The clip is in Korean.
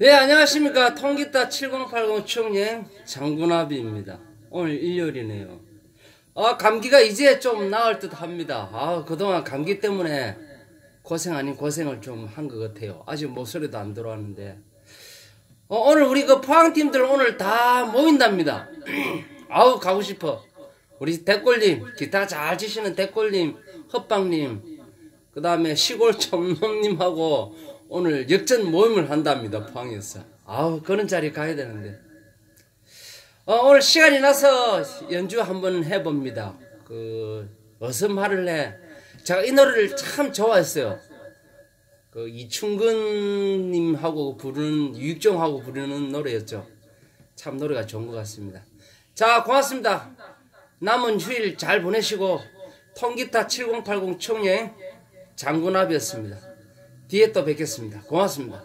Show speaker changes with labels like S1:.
S1: 네, 안녕하십니까. 통기타 7080 총행 장군아비입니다. 오늘 일요일이네요. 아, 감기가 이제 좀 나을 듯 합니다. 아, 그동안 감기 때문에 고생 아닌 고생을 좀 한 것 같아요. 아직 목소리도 안 들어왔는데. 어, 오늘 우리 그 포항팀들 오늘 다 모인답니다. 아우, 가고 싶어. 우리 대골님, 기타 잘 치시는 대골님, 헛방님, 그 다음에 시골 촌놈님하고 오늘 역전 모임을 한답니다. 포항에서. 아우 그런 자리 가야 되는데. 어, 오늘 시간이 나서 연주 한번 해봅니다. 그 어슴하를 해. 제가 이 노래를 참 좋아했어요. 그 이충근님하고 부르는 유익종하고 부르는 노래였죠. 참 노래가 좋은 것 같습니다. 자 고맙습니다. 남은 휴일 잘 보내시고 통기타 7080 총여행 장군합이었습니다. 뒤에 또 뵙겠습니다. 고맙습니다.